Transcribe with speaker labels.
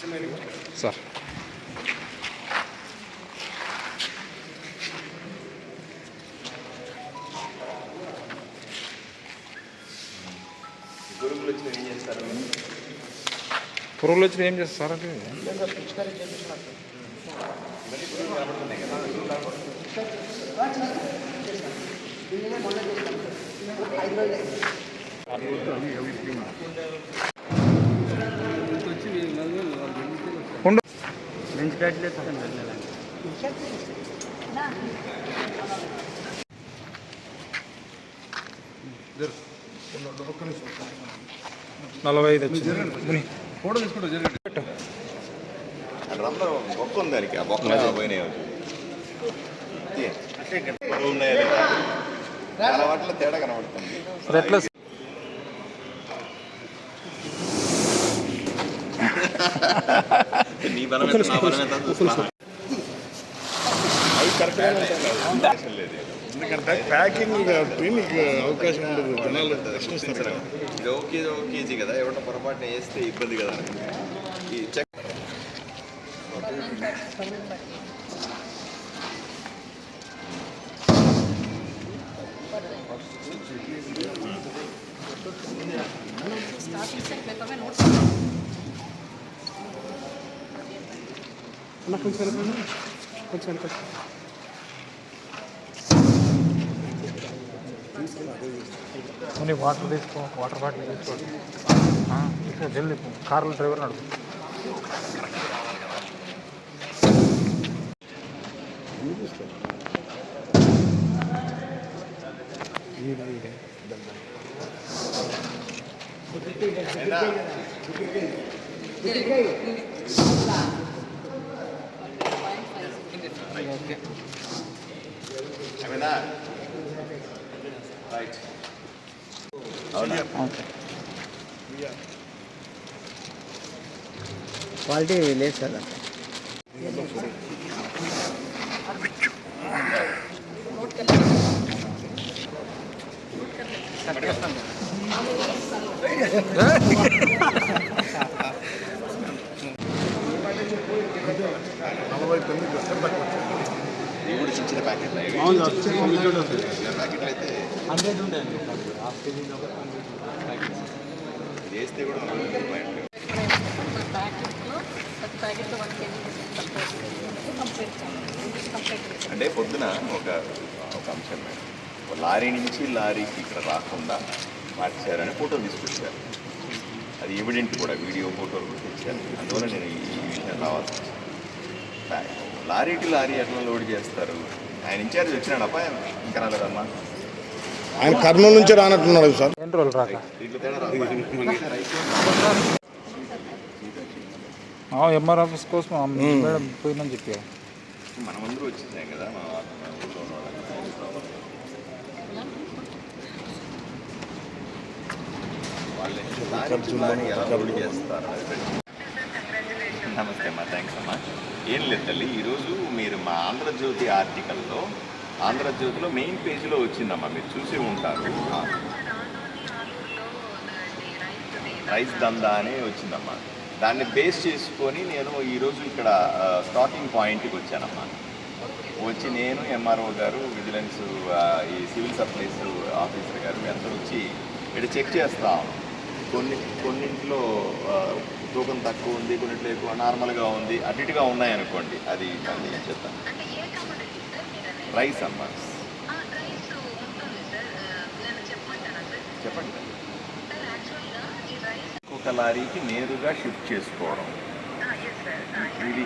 Speaker 1: Sir
Speaker 2: గురువులు వచ్చి ఏం చేస్తారు
Speaker 1: పురుగులు వచ్చి ఏం చేస్తారు సార్ అంటే ఉండు నలభై ఐదు వచ్చింది ముని. పెట్టు.
Speaker 2: రంధ్రం బొక్క ఉంది దానికి ఆ పోయినాయి? చాలా వాటిలో తేడా కనబడుతుంది
Speaker 1: అది ఎట్లా
Speaker 2: నీ బలం ఎంత, నా బలం ఎంత చూస్తా. అవకాశం లేదు.
Speaker 3: ఎందుకంటే ప్యాకింగ్ కాబట్టి నీకు అవకాశం ఉండదు జనాలు ప్రశ్నిస్తారు
Speaker 2: ఇది ఒక కేజీ ఒక కేజీ కదా ఎవరిన పొరపాటున వేస్తే ఇబ్బంది కదా ఈ చెక్
Speaker 1: ముని వాటర్ తీసుకో వాటర్ బాటిల్ తీసుకో. ఆ, ఇక్కడ జల్దీ పో. కార్లో డ్రైవర్ నడుపు.
Speaker 2: ఏమైనా రైట్ అవునా
Speaker 4: క్వాలిటీ లేదు సార్.
Speaker 3: నలభై తొమ్మిది
Speaker 2: వచ్చిన అవును వచ్చిన ప్యాకెట్ అయితే
Speaker 4: హండ్రెడ్ ఉంటాయండి
Speaker 2: కూడా
Speaker 5: కేజీ
Speaker 2: అంటే పొద్దున ఒక ఒక అంశం మేడం. ఒక లారీ నుంచి లారీకి ఇక్కడ రాకుండా మార్చారని ఫోటో తీసుకొచ్చారు. అది ఎవిడెంట్ కూడా వీడియో ఫోటోలు కూడా తెచ్చాను అందువల్ల నేను ఈ విషయం రావాల్సి వచ్చింది. లారీకి లారీ ఎట్లా లోడ్ చేస్తారు? ఆయన ఇన్ఛార్జ్ వచ్చినాడప్ప ఇంకా రాలేదమ్మా?
Speaker 3: ఆయన కర్నూలు నుంచి రానట్టున్నాడు సార్.
Speaker 1: ఎంఆర్ ఆఫీస్ కోసం పోయిందని
Speaker 2: మనమందరూ కదా పెట్టి. నమస్తే అమ్మా థ్యాంక్స్ అమ్మా. ఏం లేదు తల్లి ఈరోజు మీరు మా ఆంధ్రజ్యోతి ఆర్టికల్లో ఆంధ్రజ్యోతిలో మెయిన్ పేజీలో వచ్చిందమ్మా మీరు చూసి ఉంటారు. రైస్ దందా అని వచ్చిందమ్మా. దాన్ని బేస్ చేసుకొని నేను ఈరోజు ఇక్కడ స్టార్టింగ్ పాయింట్కి వచ్చానమ్మా. వచ్చి నేను ఎంఆర్ఓ గారు విజిలెన్స్ ఈ సివిల్ సప్లైస్ ఆఫీసర్ గారు అందరూ వచ్చి ఇక్కడ చెక్ చేస్తాం కొన్ని కొన్నింటిలో తూకం తక్కువ ఉంది కొన్నింటిలో ఎక్కువ నార్మల్గా ఉంది అటు ఇటుగా ఉన్నాయనుకోండి అది మళ్ళీ చెప్తాను రైస్ అమ్మా. చెప్పండి. ఒక లారీకి నేరుగా షిఫ్ట్ చేసుకోవడం. ఇది